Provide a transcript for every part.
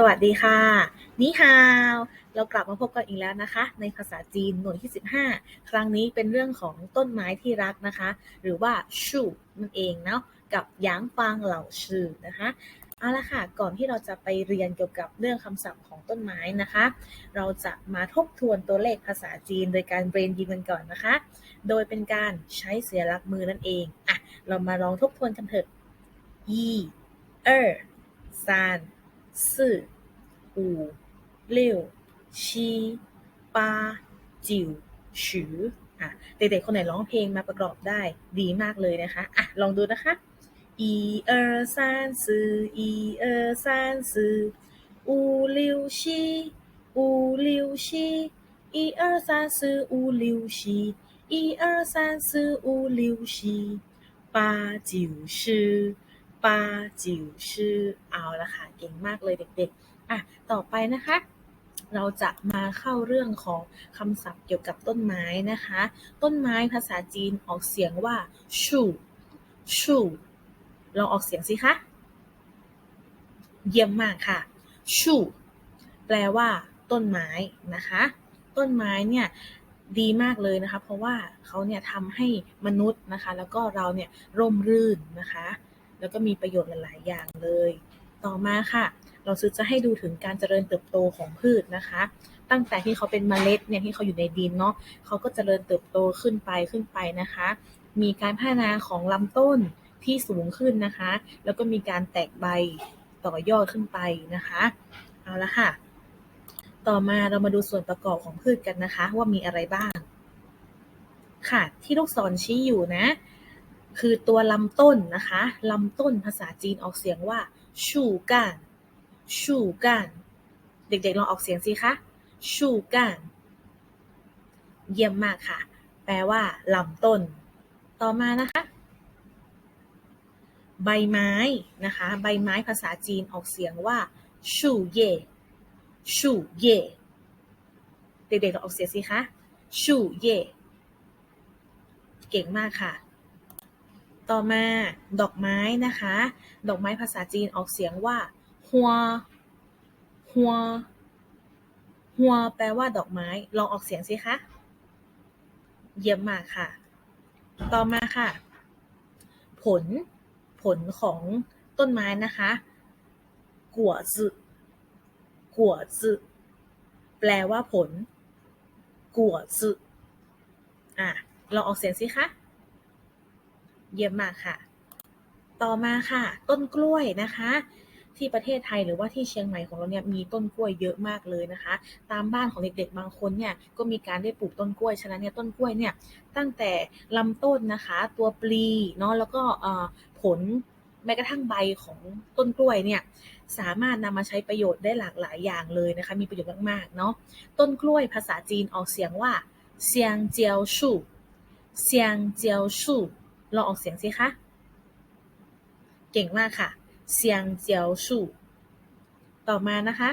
สวัสดีค่ะ นี่ฮาว เรากลับมาพบกันอีกแล้วนะคะ ในภาษาจีนหน่วยที่ 15 ครั้งนี้เป็นเรื่องของต้นไม้ที่รักนะคะ หรือว่าชูนั่นเองเนาะกับหยางฟางเหล่าชื่อนะคะเอาละค่ะ ก่อนที่เราจะไปเรียนเกี่ยวกับเรื่องคำศัพท์ของต้นไม้นะคะ เราจะมาทบทวนตัวเลขภาษาจีนโดยการเบรนยิงกันก่อนนะคะ โดยเป็นการใช้เสียลักมือนั่นเองอะเรามาลองทบทวนกันเถิดยี่เออซาน四、五、六、七、八、九、十อ่ะเด็กๆ คนไหนร้องเพลงมาประกอบได้ดีมากเลยนะคะ อ่ะ ลองดูนะคะ一二三四一二三四五六七五六七一二三四五六七一二三四五六七八九十ป้าจิ๋วชื่อเอาละค่ะ เก่งมากเลยเด็กๆ อะต่อไปนะคะ เราจะมาเข้าเรื่องของคำศัพท์เกี่ยวกับต้นไม้นะคะ ต้นไม้ภาษาจีนออกเสียงว่าชูชูลองออกเสียงสิคะเยี่ยมมากค่ะชูแปลว่าต้นไม้นะคะ ต้นไม้เนี่ยดีมากเลยนะคะ เพราะว่าเขาเนี่ยทำให้มนุษย์นะคะ แล้วก็เราเนี่ยร่มรื่นนะคะ แล้วก็มีประโยชน์หลาย ๆ อย่างเลย ต่อมาค่ะ เราซื้อจะให้ดูถึงการเจริญเติบโตของพืชนะคะ ตั้งแต่ที่เขาเป็นเมล็ดเนี่ยที่เขาอยู่ในดินเนาะเขาก็เจริญเติบโตขึ้นไปขึ้นไปนะคะ มีการพัฒนาของลำต้นที่สูงขึ้นนะคะ แล้วก็มีการแตกใบต่อยอดขึ้นไปนะคะเอาละค่ะ ต่อมาเรามาดูส่วนประกอบของพืชกันนะคะ ว่ามีอะไรบ้าง ค่ะ ที่ลูกศรชี้อยู่นะ คือตัวลำต้นนะคะลำต้นภาษาจีนออกเสียงว่าชูก้าน ชูก้านเด็กๆลองออกเสียงสิคะชูก้านเยี่ยมมากค่ะ แปลว่าลำต้น ต่อมานะคะ ใบไม้นะคะ ใบไม้ภาษาจีนออกเสียงว่าชูเย่ชูเย่เด็กๆลองออกเสียงสิคะชูเย่เก่งมากค่ะ ต่อมาดอกไม้นะคะ ดอกไม้ภาษาจีนออกเสียงว่า ฮัว ฮัว ฮัว แปลว่าดอกไม้ ลองออกเสียงสิคะ เยี่ยมมากค่ะ ต่อมาค่ะ ผล ผลของต้นไม้นะคะ กัวจืกัวจืแปลว่าผล กัวจือะ ลองออกเสียงสิคะ เยี่ยมมากค่ะ ต่อมาค่ะ ต้นกล้วยนะคะ ที่ประเทศไทยหรือว่าที่เชียงใหม่ของเราเนี่ยมีต้นกล้วยเยอะมากเลยนะคะ ตามบ้านของเด็กๆบางคนเนี่ยก็มีการได้ปลูกต้นกล้วยฉะนั้นเนี่ยต้นกล้วยเนี่ยตั้งแต่ลำต้นนะคะ ตัวปลีเนาะแล้วก็ผลแม้กระทั่งใบของต้นกล้วยเนี่ยสามารถนำมาใช้ประโยชน์ได้หลากหลายอย่างเลยนะคะ มีประโยชน์มากๆเนาะต้นกล้วยภาษาจีนออกเสียงว่าเซียงเจียวชู่เซียงเจียวชู่ลองออกเสียงสิคะ เก่งมากค่ะ เซียงเจียวชู่ต่อมานะคะ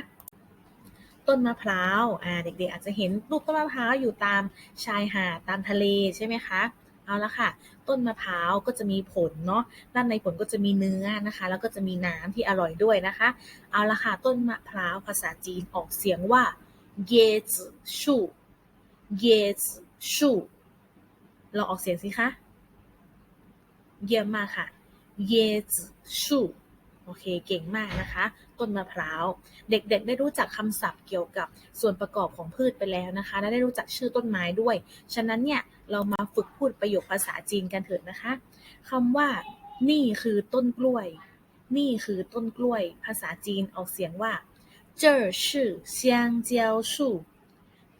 ต้นมะพร้าวอ่าเด็กๆอาจจะเห็นรูปต้นมะพร้าวอยู่ตามชายหาดตามทะเลใช่ไหมคะเอาละค่ะ ต้นมะพร้าวก็จะมีผลเนาะด้านในผลก็จะมีเนื้อนะคะ แล้วก็จะมีน้ำที่อร่อยด้วยนะคะ เอาละค่ะ ต้นมะพร้าวภาษาจีนออกเสียงว่าเยจืชู่เยจืชู่ลองออกเสียงสิคะเยี่ยมมากค่ะเยจืชู โอเค เก่งมากนะคะ ต้นมะพร้าว เด็กๆ ได้รู้จักคำศัพท์เกี่ยวกับส่วนประกอบของพืชไปแล้วนะคะ และได้รู้จักชื่อต้นไม้ด้วย ฉะนั้นเนี่ย เรามาฝึกพูดประโยคภาษาจีนกันเถิดนะคะคำว่า นี่คือต้นกล้วย นี่คือต้นกล้วย ภาษาจีนออกเสียงว่า这是香蕉树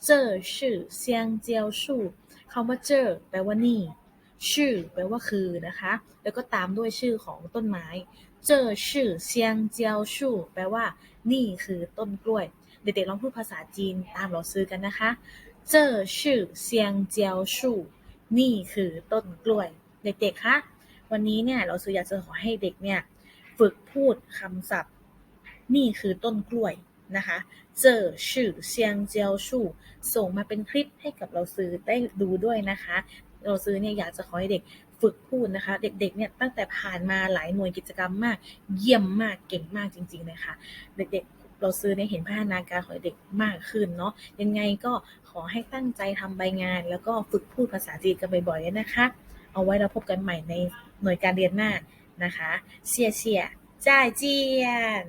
这是香蕉树คำว่าเจอแปลว่านี่ ชื่อแปลว่าคือนะคะ แล้วก็ตามด้วยชื่อของต้นไม้ เจอชื่อเซียงเจียวชู่แปลว่า นี่คือต้นกล้วย เด็กๆลองพูดภาษาจีนตามเราซื้อกันนะคะ เจอชื่อเซียงเจียวชู่นี่คือต้นกล้วย เด็กๆคะวันนี้เนี่ยเราซื้ออยากจะขอให้เด็กเนี่ยฝึกพูดคำศัพท์ นี่คือต้นกล้วยนะคะเจอชื่อเซียงเจียวชู่ส่งมาเป็นคลิปให้กับเราซื้อได้ดูด้วยนะคะ เราซื้อเนี่ยอยากจะขอให้เด็กฝึกพูดนะคะ เด็กๆเนี่ยตั้งแต่ผ่านมาหลายหน่วยกิจกรรมมาก เยี่ยมมากเก่งมากจริงๆเลยค่ะเด็กๆเราซื้อเนี่ยเห็นพัฒนาการของเด็กมากขึ้นเนาะยังไงก็ขอให้ตั้งใจทำใบงาน แล้วก็ฝึกพูดภาษาจีนกันบ่อยๆนะคะ เอาไว้เราพบกันใหม่ในหน่วยการเรียนหน้านะคะเสียเสียจ่ายเจียน